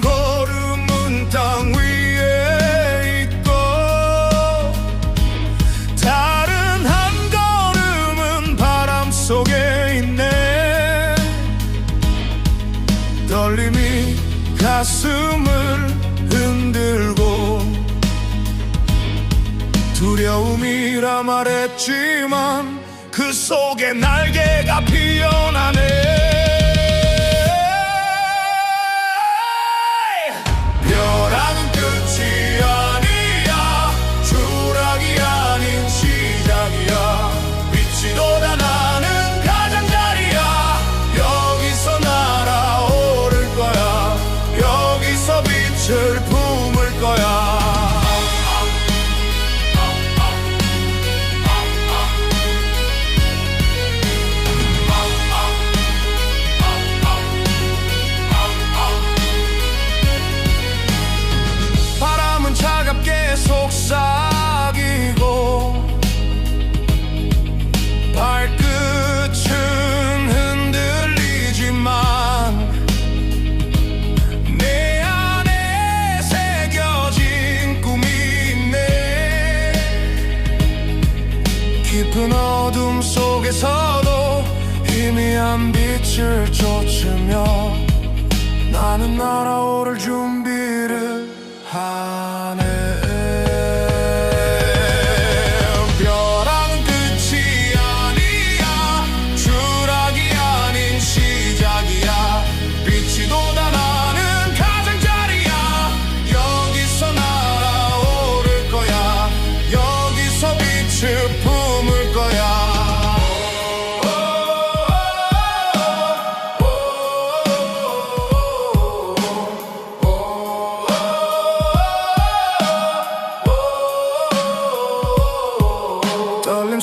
걸음은 땅 위에 있고 다른 한 걸음은 바람 속에 있네. 떨림이 가슴을 흔들고 두려움이라 말했지만 그 속에 날개가 피어나네. 깊은 어둠 속에서도 희미한 빛을 쫓으며 나는 날아오를 준비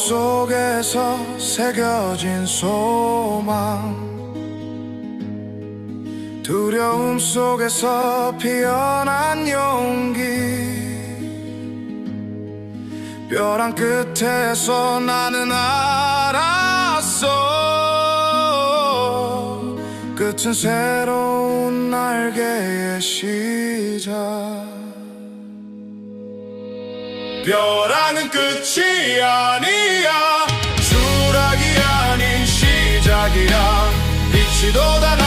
속에서 새겨진 소망. 두려움 속에서 피어난 용기. 벼랑 끝에서 나는 알았어. 끝은 새로운 날개의 시작 벼랑은 끝이 아니야. 추락이 아닌 시작이야 빛이 돋아나